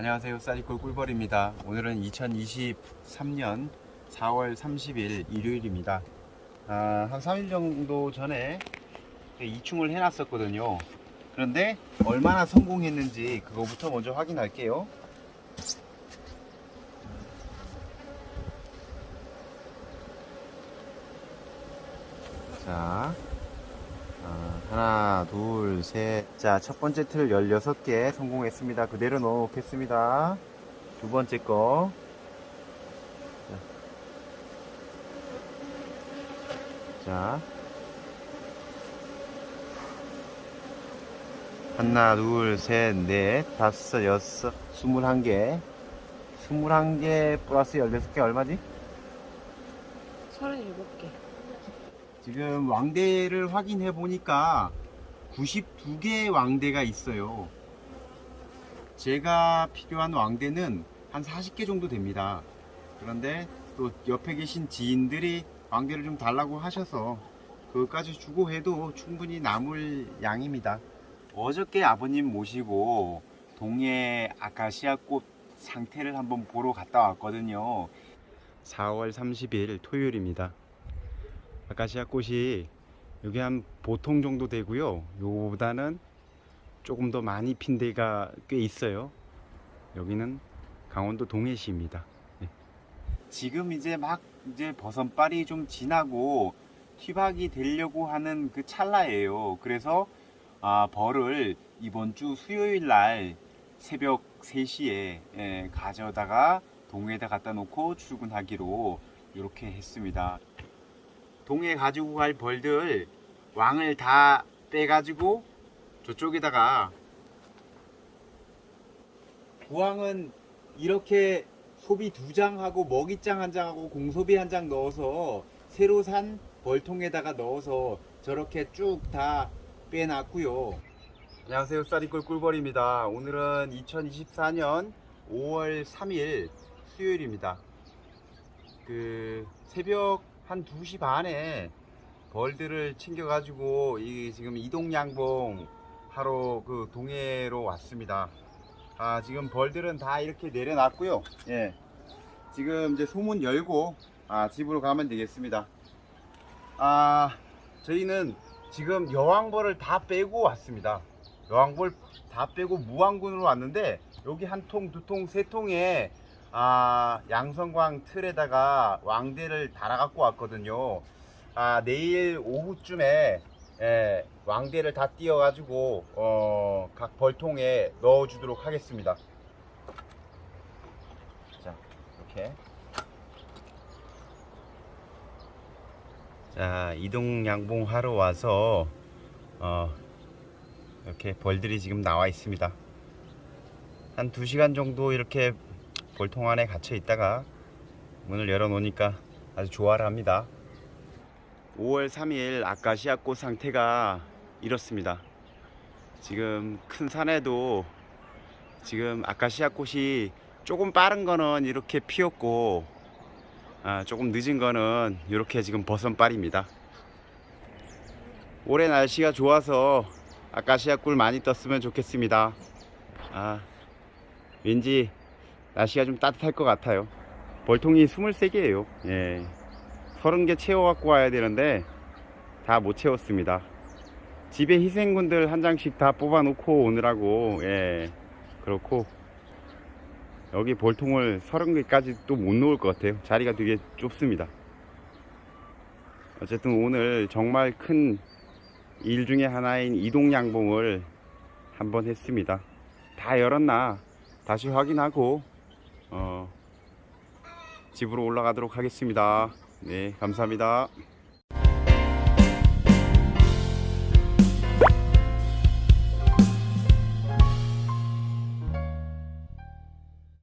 안녕하세요. 쌀이골 꿀벌입니다. 오늘은 2023년 4월 30일 일요일입니다. 아, 한 3일 정도 전에 이충을 해놨었거든요. 그런데 얼마나 성공했는지 그거부터 먼저 확인할게요. 자 아, 하나, 둘, 셋. 자, 첫 번째 틀 16개 성공했습니다. 그대로 넣어 놓겠습니다. 두 번째 거. 자. 자. 하나, 둘, 셋, 넷, 다섯, 여섯, 스물한 개. 스물한 개 플러스 16개 얼마지? 37개. 지금 왕대를 확인해 보니까 92개의 왕대가 있어요. 제가 필요한 왕대는 한 40개 정도 됩니다. 그런데 또 옆에 계신 지인들이 왕대를 좀 달라고 하셔서 그것까지 주고 해도 충분히 남을 양입니다. 어저께 아버님 모시고 동해 아카시아 꽃 상태를 한번 보러 갔다 왔거든요. 4월 30일 토요일입니다. 아카시아 꽃이 여기 한 보통 정도 되고요. 요보다는 조금 더 많이 핀 데가 꽤 있어요. 여기는 강원도 동해시입니다. 네. 지금 이제 막 이제 버선발이 좀 지나고 튀박이 되려고 하는 그 찰나예요. 그래서 아, 벌을 이번 주 수요일 날 새벽 3시에 예, 가져다가 동해에다 갖다 놓고 출근하기로 이렇게 했습니다. 동해 가지고 갈 벌들 왕을 다 빼가지고 저쪽에다가 부왕은 이렇게 소비 두 장하고 먹이장 한 장하고 공소비 한 장 넣어서 새로 산 벌통에다가 넣어서 저렇게 쭉 다 빼놨고요. 안녕하세요 쌀이꿀 꿀벌입니다. 오늘은 2024년 5월 3일 수요일입니다. 그 새벽 한 2시 반에 벌들을 챙겨가지고 이 지금 이동양봉 하러 그 동해로 왔습니다. 아 지금 벌들은 다 이렇게 내려놨고요. 예. 지금 이제 소문 열고 아 집으로 가면 되겠습니다. 아 저희는 지금 여왕벌을 다 빼고 왔습니다. 여왕벌 다 빼고 무왕군으로 왔는데 여기 한 통, 두 통, 세 통에 아, 양성광 틀에다가 왕대를 달아 갖고 왔거든요. 아, 내일 오후쯤에 예, 왕대를 다 띄어 가지고 어, 각 벌통에 넣어 주도록 하겠습니다. 자, 이렇게. 자, 이동 양봉 하러 와서 어, 이렇게 벌들이 지금 나와 있습니다. 한 2시간 정도 이렇게 볼통 안에 갇혀 있다가 문을 열어 놓으니까 아주 좋아를 합니다. 5월 3일 아카시아 꽃 상태가 이렇습니다. 지금 큰 산에도 지금 아카시아 꽃이 조금 빠른 거는 이렇게 피었고 아, 조금 늦은 거는 이렇게 지금 버선빨입니다. 올해 날씨가 좋아서 아카시아 꿀 많이 떴으면 좋겠습니다. 아, 왠지 날씨가 좀 따뜻할 것 같아요. 벌통이 23개예요. 예. 30개 채워 갖고 와야 되는데 다 못 채웠습니다. 집에 희생군들 한 장씩 다 뽑아 놓고 오느라고 예. 그렇고 여기 벌통을 30개까지 또 못 놓을 것 같아요. 자리가 되게 좁습니다. 어쨌든 오늘 정말 큰 일 중에 하나인 이동 양봉을 한번 했습니다. 다 열었나 다시 확인하고 어, 집으로 올라가도록 하겠습니다. 네, 감사합니다.